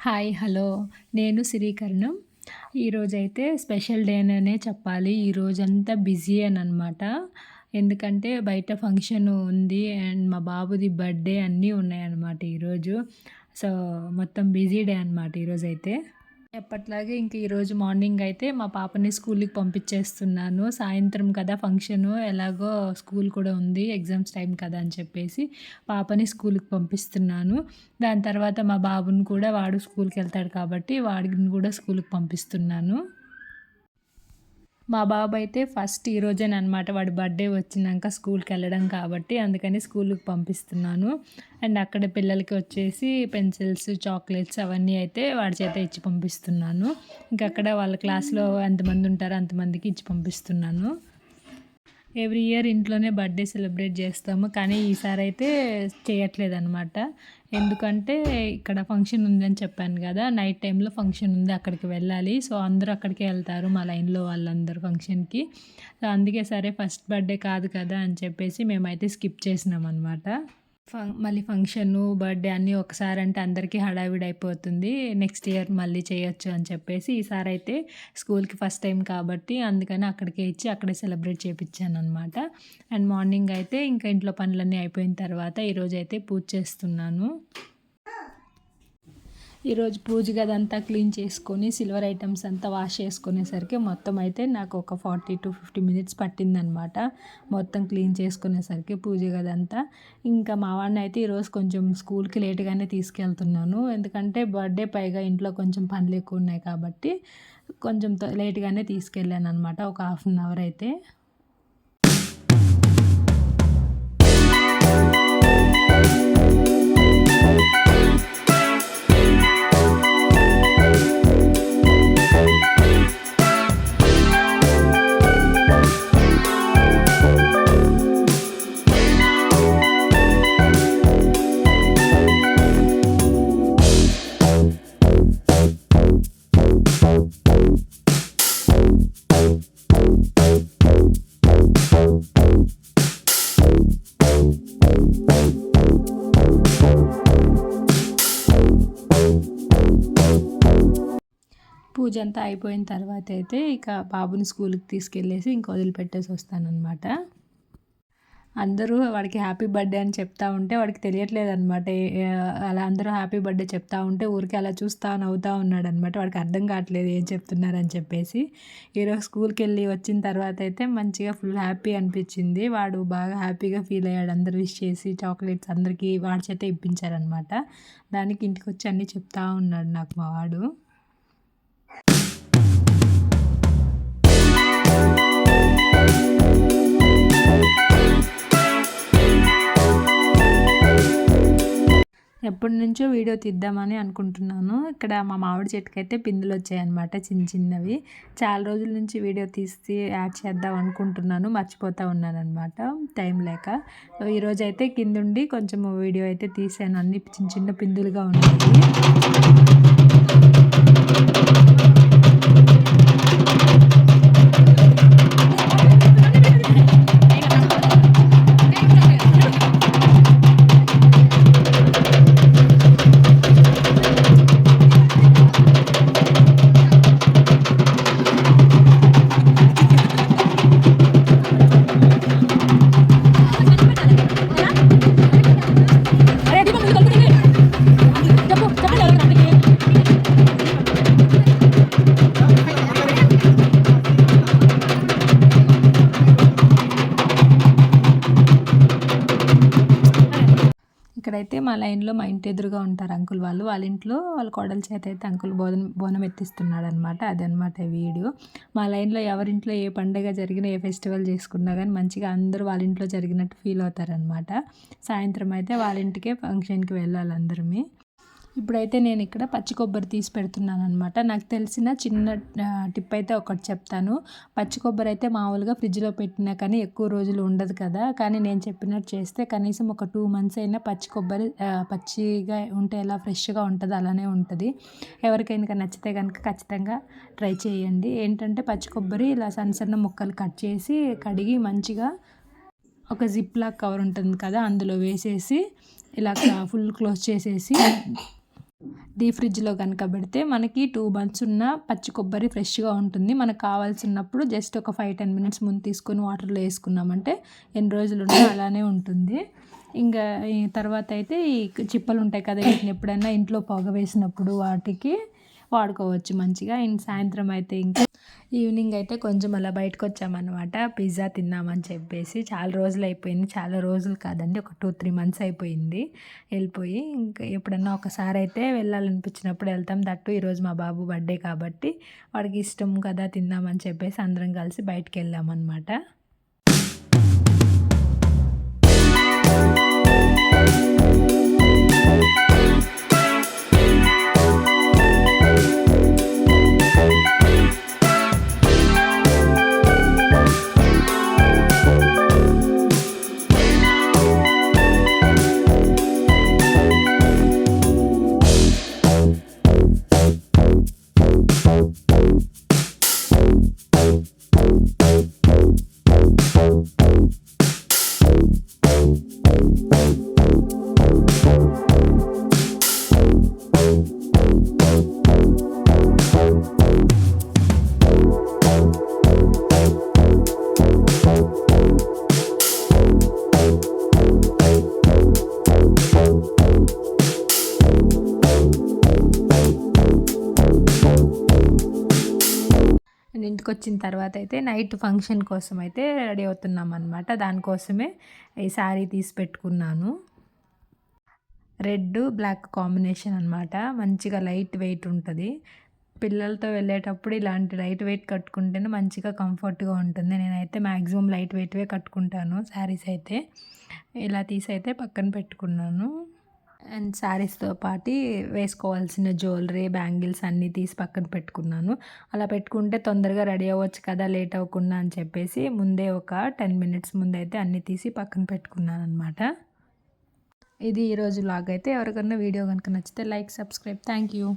Hi hello. నేను శ్రీకరణం. ఈరోజైతే special day అనే చెప్పాలి ఈరోజంతా బిజీ అని అనమాట ఎందుకంటే బయట ఫంక్షన్ ఉంది అండ్ మా బాబుది బర్త్డే అన్నీ ఉన్నాయన్నమాట ఈరోజు. సో మొత్తం బిజీ డే అనమాట ఈరోజైతే. ఎప్పట్లాగే ఇంక ఈరోజు మార్నింగ్ అయితే మా పాపని స్కూల్కి పంపించేస్తున్నాను. సాయంత్రం కదా ఫంక్షను ఎలాగో స్కూల్ కూడా ఉంది ఎగ్జామ్స్ టైం కదా అని చెప్పేసి పాపని స్కూల్కి పంపిస్తున్నాను. దాని తర్వాత మా బాబుని కూడా వాడు స్కూల్కి వెళ్తాడు కాబట్టి వాడిని కూడా స్కూల్కి పంపిస్తున్నాను. మా బాబు అయితే ఫస్ట్ ఈ అనమాట వాడి బర్త్డే వచ్చినాక స్కూల్కి వెళ్ళడం కాబట్టి అందుకని స్కూల్కి పంపిస్తున్నాను. అండ్ అక్కడ పిల్లలకి వచ్చేసి పెన్సిల్స్ చాక్లెట్స్ అవన్నీ అయితే వాడి చేత ఇచ్చి పంపిస్తున్నాను. ఇంకా అక్కడ వాళ్ళ క్లాస్లో ఎంతమంది ఉంటారో అంతమందికి ఇచ్చి పంపిస్తున్నాను. ఎవ్రీ ఇయర్ ఇంట్లోనే బర్త్డే సెలబ్రేట్ చేస్తాము కానీ ఈసారి అయితే చేయట్లేదు అనమాట ఎందుకంటే ఇక్కడ ఫంక్షన్ ఉందని చెప్పాను కదా నైట్ టైంలో ఫంక్షన్ ఉంది అక్కడికి వెళ్ళాలి. సో అందరూ అక్కడికే వెళ్తారు మా లైన్లో వాళ్ళందరూ ఫంక్షన్కి. సో అందుకే సరే ఫస్ట్ బర్త్డే కాదు కదా అని చెప్పేసి మేమైతే స్కిప్ చేసినాం అనమాట ఫం మళ్ళీ ఫంక్షను బర్త్డే అన్నీ ఒకసారి అంటే అందరికీ హడావిడి అయిపోతుంది నెక్స్ట్ ఇయర్ మళ్ళీ చేయొచ్చు అని చెప్పేసి ఈసారి అయితే స్కూల్కి ఫస్ట్ టైం కాబట్టి అందుకని అక్కడికే ఇచ్చి అక్కడే సెలబ్రేట్ చేయించాను అనమాట అండ్ మార్నింగ్ అయితే ఇంకా ఇంట్లో పనులన్నీ అయిపోయిన తర్వాత ఈరోజు అయితే పూజ చేస్తున్నాను. ఈరోజు పూజ గది అంతా క్లీన్ చేసుకొని సిల్వర్ ఐటమ్స్ అంతా వాష్ చేసుకునేసరికి మొత్తం అయితే నాకు ఒక ఫార్టీ టు ఫిఫ్టీ మినిట్స్ పట్టిందనమాట. మొత్తం క్లీన్ చేసుకునేసరికి పూజ గది అంతా ఇంకా మా వాడిని అయితే ఈరోజు కొంచెం స్కూల్కి లేట్గానే తీసుకెళ్తున్నాను. ఎందుకంటే బర్త్డే పైగా ఇంట్లో కొంచెం పనులు ఎక్కువ ఉన్నాయి కాబట్టి కొంచెం లేట్గానే తీసుకెళ్ళాను అనమాట ఒక హాఫ్ అన్ అవర్ అయితే. పూజ అంతా అయిపోయిన తర్వాత అయితే ఇక బాబుని స్కూల్కి తీసుకెళ్ళేసి ఇంక వదిలిపెట్టేసి వస్తానన్నమాట. అందరూ వాడికి హ్యాపీ బర్త్డే అని చెప్తా ఉంటే వాడికి తెలియట్లేదు అనమాట అలా అందరూ హ్యాపీ బర్త్డే చెప్తా ఉంటే ఊరికి అలా చూస్తా నవ్వుతూ ఉన్నాడు అనమాట వాడికి అర్థం కావట్లేదు ఏం చెప్తున్నారని చెప్పేసి. ఈరోజు స్కూల్కి వెళ్ళి వచ్చిన తర్వాత అయితే మంచిగా ఫుల్ హ్యాపీ అనిపించింది. వాడు బాగా హ్యాపీగా ఫీల్ అయ్యాడు. అందరు విష్ చేసి చాక్లెట్స్ అందరికీ వాడి చేత ఇప్పించారనమాట దానికి ఇంటికి వచ్చి అన్నీ చెప్తా ఉన్నాడు నాకు మా వాడు. ఎప్పటి నుంచో వీడియో తీద్దామని అనుకుంటున్నాను. ఇక్కడ మా మామిడి చెట్టుకైతే పిందులు వచ్చాయన్నమాట చిన్న చిన్నవి. చాలా రోజుల నుంచి వీడియో తీసి యాడ్ చేద్దాం అనుకుంటున్నాను. మర్చిపోతూ ఉన్నాను అనమాట టైం లేక. ఈరోజు అయితే కిందుండి కొంచెం వీడియో అయితే తీసాను అన్ని చిన్న చిన్న పిందులుగా ఉన్నాయి. ఇక్కడైతే మా లైన్లో మా ఇంటి ఎదురుగా ఉంటారు అంకుల్ వాళ్ళు. వాళ్ళ ఇంట్లో వాళ్ళ కోడల చేత అయితే అంకుల్ బోధన బోనం ఎత్తిస్తున్నాడు అనమాట అదనమాట వీడియో. మా లైన్లో ఎవరింట్లో ఏ పండుగ జరిగినా ఏ ఫెస్టివల్ చేసుకున్నా కానీ మంచిగా అందరూ వాళ్ళ ఇంట్లో జరిగినట్టు ఫీల్ అవుతారనమాట సాయంత్రం అయితే వాళ్ళ ఇంటికే ఫంక్షన్కి వెళ్ళాలి అందరమే. ఇప్పుడైతే నేను ఇక్కడ పచ్చి కొబ్బరి తీసి పెడుతున్నాను అనమాట నాకు తెలిసిన చిన్న టిప్ అయితే ఒకటి చెప్తాను. పచ్చి కొబ్బరి అయితే మామూలుగా ఫ్రిడ్జ్లో పెట్టినా కానీ ఎక్కువ రోజులు ఉండదు కదా. కానీ నేను చెప్పినట్టు చేస్తే కనీసం ఒక టూ మంత్స్ అయినా పచ్చి కొబ్బరి పచ్చిగా ఉంటే ఎలా ఫ్రెష్గా ఉంటుంది అలానే ఉంటుంది. ఎవరికైనా నచ్చితే కనుక ఖచ్చితంగా ట్రై చేయండి. ఏంటంటే పచ్చి కొబ్బరి ఇలా సన్న సన్న ముక్కలు కట్ చేసి కడిగి మంచిగా ఒక జిప్ లాక్ కవర్ ఉంటుంది కదా అందులో వేసేసి ఇలా ఫుల్ క్లోజ్ చేసేసి డీ ఫ్రిడ్జ్లో కనుక పెడితే మనకి టూ మంత్స్ ఉన్న పచ్చి కొబ్బరి ఫ్రెష్గా ఉంటుంది. మనకు కావాల్సినప్పుడు జస్ట్ ఒక ఫైవ్ టెన్ మినిట్స్ ముందు తీసుకొని వాటర్లో వేసుకున్నామంటే ఎన్ని రోజులు ఉన్నా అలానే ఉంటుంది. ఇంకా తర్వాత అయితే ఈ చిప్పలు ఉంటాయి కదా వీటిని ఎప్పుడైనా ఇంట్లో పొగ వేసినప్పుడు వాటికి వాడుకోవచ్చు మంచిగా. ఇంక సాయంత్రం అయితే ఇంకా ఈవినింగ్ అయితే కొంచెం అలా బయటకు వచ్చామన్నమాట పిజ్జా తిన్నామని చెప్పేసి చాలా రోజులు అయిపోయింది చాలా రోజులు కాదండి ఒక టూ త్రీ మంత్స్ అయిపోయింది వెళ్ళిపోయి. ఇంకా ఎప్పుడన్నా ఒకసారి అయితే వెళ్ళాలనిపించినప్పుడు వెళ్తాం. దట్టు ఈరోజు మా బాబు బర్త్డే కాబట్టి వాడికి ఇష్టం కదా తిందామని చెప్పేసి అందరం కలిసి బయటకు వెళ్ళామన్నమాట. ఇంటికి వచ్చిన తర్వాత అయితే నైట్ ఫంక్షన్ కోసం అయితే రెడీ అవుతున్నాం అనమాట దానికోసమే ఈ శారీ తీసి పెట్టుకున్నాను. రెడ్ బ్లాక్ కాంబినేషన్ అనమాట మంచిగా లైట్ వెయిట్ ఉంటుంది. పిల్లలతో వెళ్ళేటప్పుడు ఇలాంటి లైట్ వెయిట్ కట్టుకుంటేనే మంచిగా కంఫర్ట్గా ఉంటుంది. నేనైతే మ్యాక్సిమం లైట్ వెయిట్వే కట్టుకుంటాను శారీస్ అయితే. ఇలా తీసి అయితే పక్కన పెట్టుకున్నాను. అండ్ శారీస్తో పాటు వేసుకోవాల్సిన జ్యువెలరీ బ్యాంగిల్స్ అన్నీ తీసి పక్కన పెట్టుకున్నాను. అలా పెట్టుకుంటే తొందరగా రెడీ అవ్వచ్చు కదా లేట్ అవ్వకుండా అని చెప్పేసి ముందే ఒక టెన్ మినిట్స్ ముందైతే అన్నీ తీసి పక్కన పెట్టుకున్నాను అనమాట ఇది ఈరోజు లాగ్ అయితే. ఎవరికన్నా వీడియో కనుక నచ్చితే లైక్ సబ్స్క్రైబ్. Thank you.